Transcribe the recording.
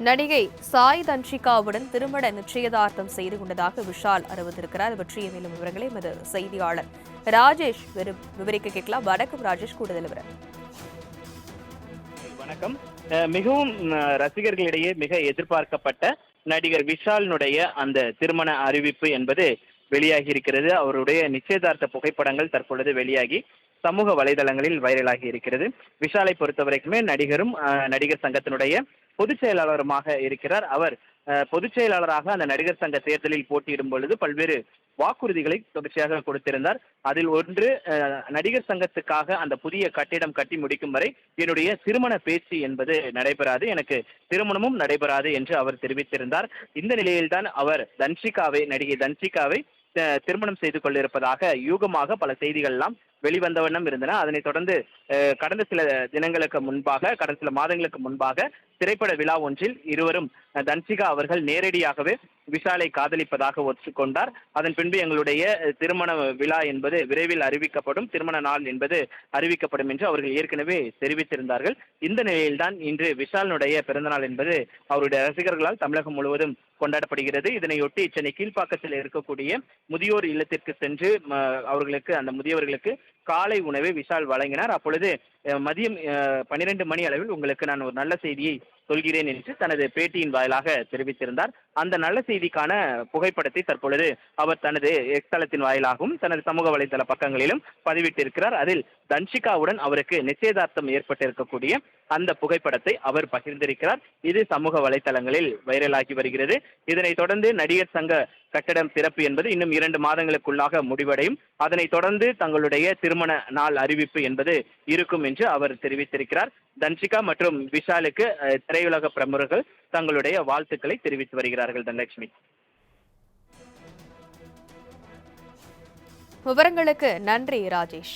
நடிகை சாய் தன்ஷிகாவுடன் திருமண நிச்சயதார்த்தம் செய்து கொண்டதாக விஷால் அறிவித்திருக்கிறார். பற்றிய மேலும் விவரங்களை எமது செய்தியாளர் ராஜேஷ் விவரிக்க கேட்கலாம். வணக்கம் ராஜேஷ் கூடுதல் விவரம். வணக்கம். மிகவும் ரசிகர்களிடையே மிக எதிர்பார்க்கப்பட்ட நடிகர் விஷாலினுடைய அந்த திருமண அறிவிப்பு என்பது வெளியாகி இருக்கிறது. அவருடைய நிச்சயதார்த்த புகைப்படங்கள் தற்பொழுது வெளியாகி சமூக வலைதளங்களில் வைரலாகி இருக்கிறது. விஷாலை பொறுத்தவரைக்குமே நடிகரும் அஹ், நடிகர் சங்கத்தினுடைய பொதுச் செயலாளருமாக இருக்கிறார் அவர். பொதுச் செயலாளராக அந்த நடிகர் சங்க தேர்தலில் போட்டியிடும் பொழுது பல்வேறு வாக்குறுதிகளை தொடர்ச்சியாக கொடுத்திருந்தார். அதில் ஒன்று நடிகர் சங்கத்துக்காக அந்த புதிய கட்டிடம் கட்டி முடிக்கும் வரை என்னுடைய திருமண பேச்சு என்பது நடைபெறாது எனக்கு திருமணமும் நடைபெறாது என்று அவர் தெரிவித்திருந்தார். இந்த நிலையில்தான் அவர் தன்ஷிகாவை நடிகை தன்ஷிகாவை திருமணம் செய்து கொண்டிருப்பதாக யூகமாக பல செய்திகள் எல்லாம் வெளிவந்த வண்ணம் இருந்தன. அதனைத் தொடர்ந்து அஹ், கடந்த சில தினங்களுக்கு முன்பாக கடந்த சில மாதங்களுக்கு முன்பாக திரைப்பட விழா ஒன்றில் இருவரும் தன்சிகா அவர்கள் நேரடியாகவே விஷாலை காதலிப்பதாக ஒத்துக்கொண்டார். அதன் பின்பு எங்களுடைய திருமண விழா என்பது விரைவில் அறிவிக்கப்படும். திருமண நாள் என்பது அறிவிக்கப்படும் என்று அவர்கள் ஏற்கனவே தெரிவித்திருந்தார்கள். இந்த நிலையில்தான் இன்று விஷாலினுடைய பிறந்தநாள் என்பது அவருடைய ரசிகர்களால் தமிழகம் முழுவதும் கொண்டாடப்படுகிறது. இதனையொட்டி சென்னை கீழ்ப்பாக்கத்தில் இருக்கக்கூடிய முதியோர் இல்லத்திற்கு சென்று ம, அவர்களுக்கு அந்த முதியவர்களுக்கு காலை உணவை விஷால் வழங்கினார். அப்பொழுது மதியம் பனிரெண்டு மணி அளவில் உங்களுக்கு நான் ஒரு நல்ல செய்தியை சொல்கிறேன் என்று தனது பேட்டியின் வாயிலாக தெரிவித்திருந்தார். அந்த நல்ல செய்திக்கான புகைப்படத்தை தற்பொழுது அவர் தனது எக்ஸ்தலத்தின் வாயிலாகவும் தனது சமூக வலைதள பக்கங்களிலும் பதிவிட்டிருக்கிறார். அதில் தன்ஷிகாவுடன் அவருக்கு நிச்சயதார்த்தம் ஏற்பட்டிருக்கக்கூடிய அந்த புகைப்படத்தை அவர் பகிர்ந்திருக்கிறார். இது சமூக வலைதளங்களில் வைரலாகி வருகிறது. இதனைத் தொடர்ந்து நடிகர் சங்க கட்டடம் திறப்பு என்பது இன்னும் இரண்டு மாதங்களுக்குள்ளாக முடிவடையும். அதனைத் தொடர்ந்து தங்களுடைய திருமண நாள் அறிவிப்பு என்பது இருக்கும் என்று அவர் தெரிவித்திருக்கிறார். தன்ஷிகா மற்றும் விஷாலுக்கு திரையுலக பிரமுகர்கள் தங்களுடைய வாழ்த்துக்களை தெரிவித்து வருகிறார்கள் தனலட்சுமி. விவரங்களுக்கு நன்றி ராஜேஷ்.